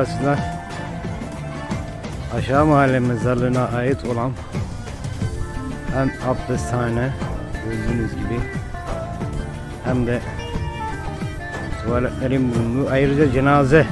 burası da aşağı mahalle mezarlığına ait olan hem abdesthane gördüğünüz gibi hem de tuvaletlerin bulunduğu ayrıca cenaze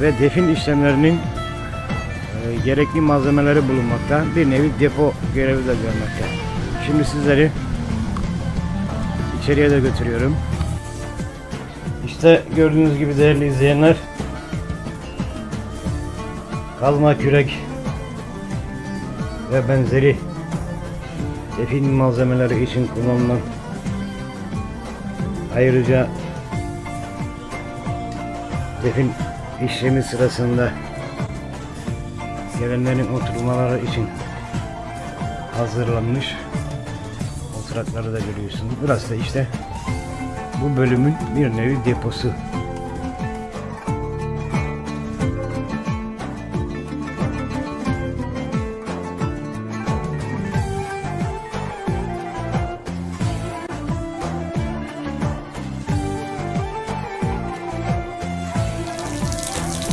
ve defin işlemlerinin e, gerekli malzemeleri bulunmakta. Bir nevi depo görevi de görmekte. Şimdi sizleri içeriye de götürüyorum. İşte gördüğünüz gibi değerli izleyenler kazma kürek ve benzeri defin malzemeleri için kullanılan ayrıca defin işlemi sırasında gelenlerin oturmaları için hazırlanmış oturakları da görüyorsunuz. Burası da işte bu bölümün bir nevi deposu.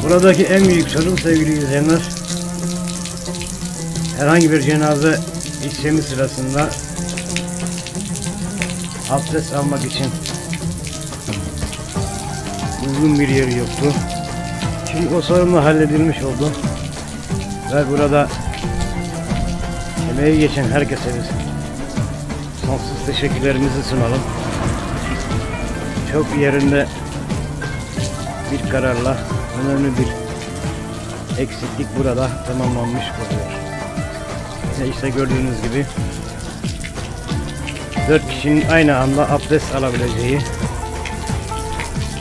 Buradaki en büyük sorun sevgili izleyenler herhangi bir cenaze işlemi sırasında abdest almak için uygun bir yeri yoktu. Şimdi o sorun da halledilmiş oldu. Ve burada emeği geçen herkese biz sonsuz teşekkürlerimizi sunalım. Çok yerinde bir kararla önemli bir eksiklik burada tamamlanmış oluyor. İşte, işte gördüğünüz gibi dört kişinin aynı anda abdest alabileceği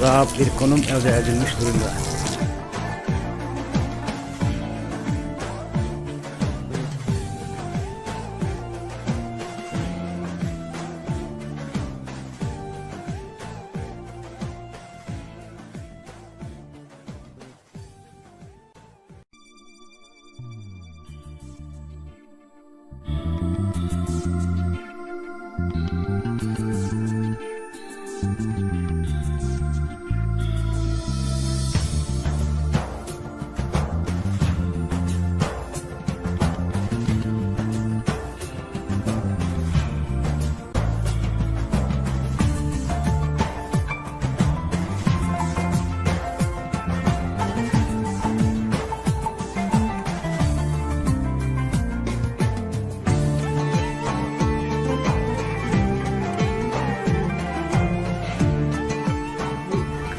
rahat bir konum elde edilmiş durumda.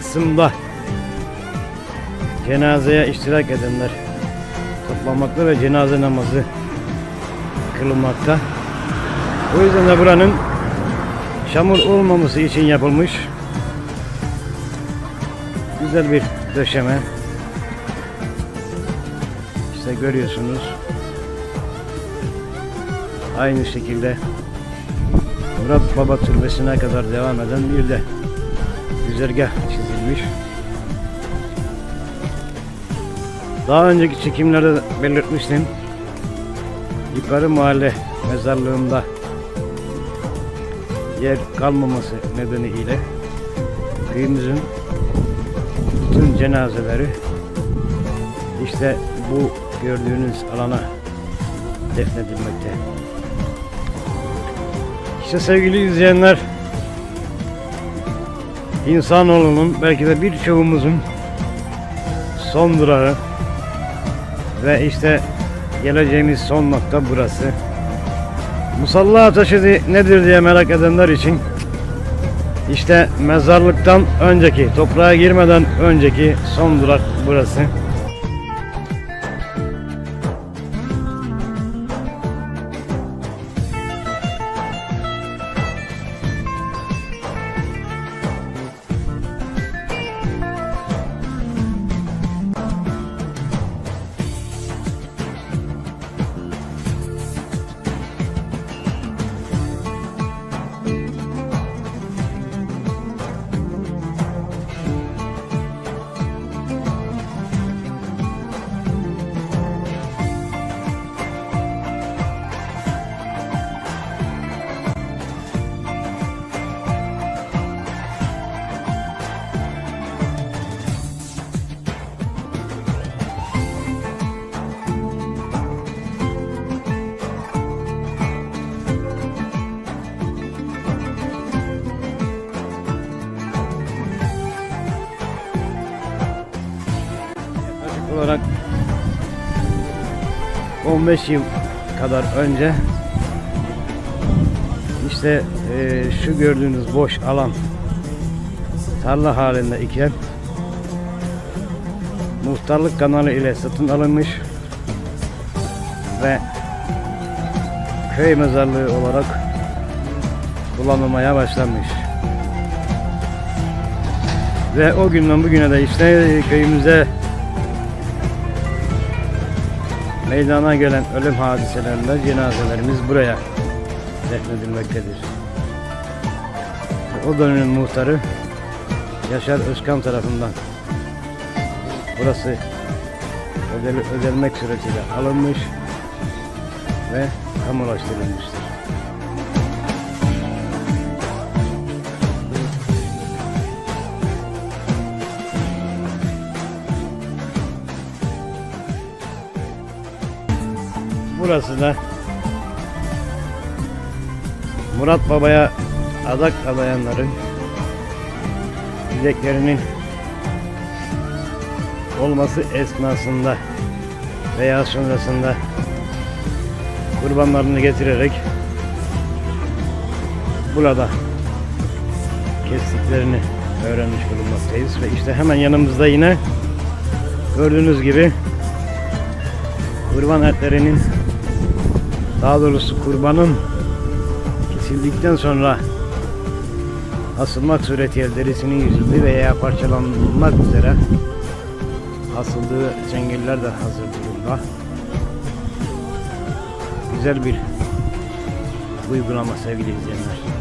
Kısımda cenazeye iştirak edenler toplanmakta ve cenaze namazı kılınmakta. O yüzden de buranın çamur olmaması için yapılmış güzel bir döşeme. İşte görüyorsunuz. Aynı şekilde Murat Baba Türbesi'ne kadar devam eden bir de güzergah çizilmiş. Daha önceki çekimlerde de belirtmiştim. Yukarı mahalle mezarlığında yer kalmaması nedeniyle köyümüzün bütün cenazeleri işte bu gördüğünüz alana defnedilmekte. İşte sevgili izleyenler İnsanoğlunun belki de birçoğumuzun son durağı ve işte geleceğimiz son nokta burası. Musalla taşı di- nedir diye merak edenler için işte mezarlıktan önceki, toprağa girmeden önceki son durak burası. Olarak 15 yıl kadar önce işte eee, şu gördüğünüz boş alan tarla halinde iken muhtarlık kanalı ile satın alınmış ve köy mezarlığı olarak kullanılmaya başlanmış. Ve o günden bugüne de işte köyümüze meydana gelen ölüm hadiselerinde cenazelerimiz buraya defnedilmektedir. O dönemin muhtarı Yaşar Özkan tarafından burası ödel, ödelmek suretiyle alınmış ve kamulaştırılmıştır. Burası da Murat Baba'ya adak adayanların dileklerinin olması esnasında veya sonrasında kurbanlarını getirerek burada kestiklerini öğrenmiş bulunmaktayız. Ve işte hemen yanımızda yine gördüğünüz gibi kurban etlerinin daha doğrusu kurbanın kesildikten sonra asılmak suretiyle derisinin yüzüldüğü veya parçalanmak üzere asıldığı çengeller de hazır durumda. Güzel bir uygulama sevgili izleyenler.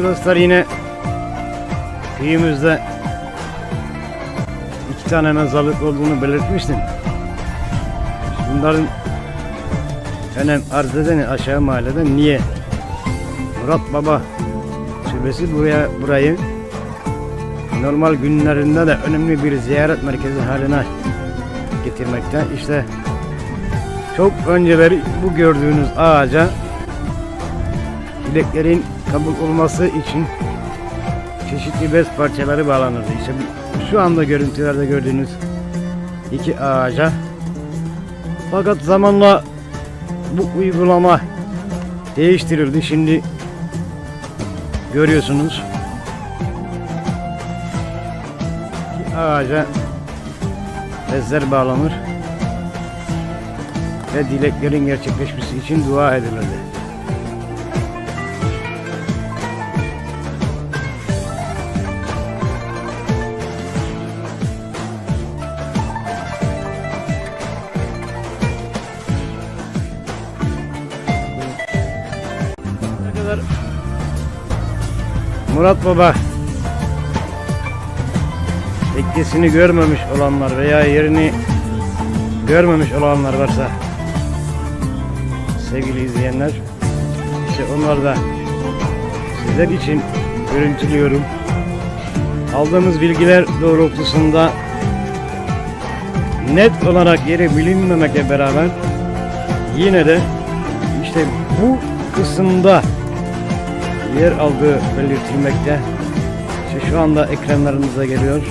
Sevgili dostlar yine köyümüzde iki tane mezarlık olduğunu belirtmiştim. Bunların önem arz edeni aşağı mahallede niye? Murat Baba şubesi buraya burayı normal günlerinde de önemli bir ziyaret merkezi haline getirmekte. İşte çok önceleri bu gördüğünüz ağaca dileklerin kabul olması için çeşitli bez parçaları bağlanırdı. İşte şu anda görüntülerde gördüğünüz iki ağaca. Fakat zamanla bu uygulama değiştirildi. Şimdi görüyorsunuz. İki ağaca bezler bağlanır ve dileklerin gerçekleşmesi için dua edilirdi. Murat Baba tekkesini görmemiş olanlar veya yerini görmemiş olanlar varsa sevgili izleyenler işte onlar da sizler için görüntülüyorum. Aldığımız bilgiler doğrultusunda net olarak yeri bilinmemekle beraber yine de işte bu kısımda yer aldığı belirtilmekte. İşte şu anda ekranlarınıza geliyor.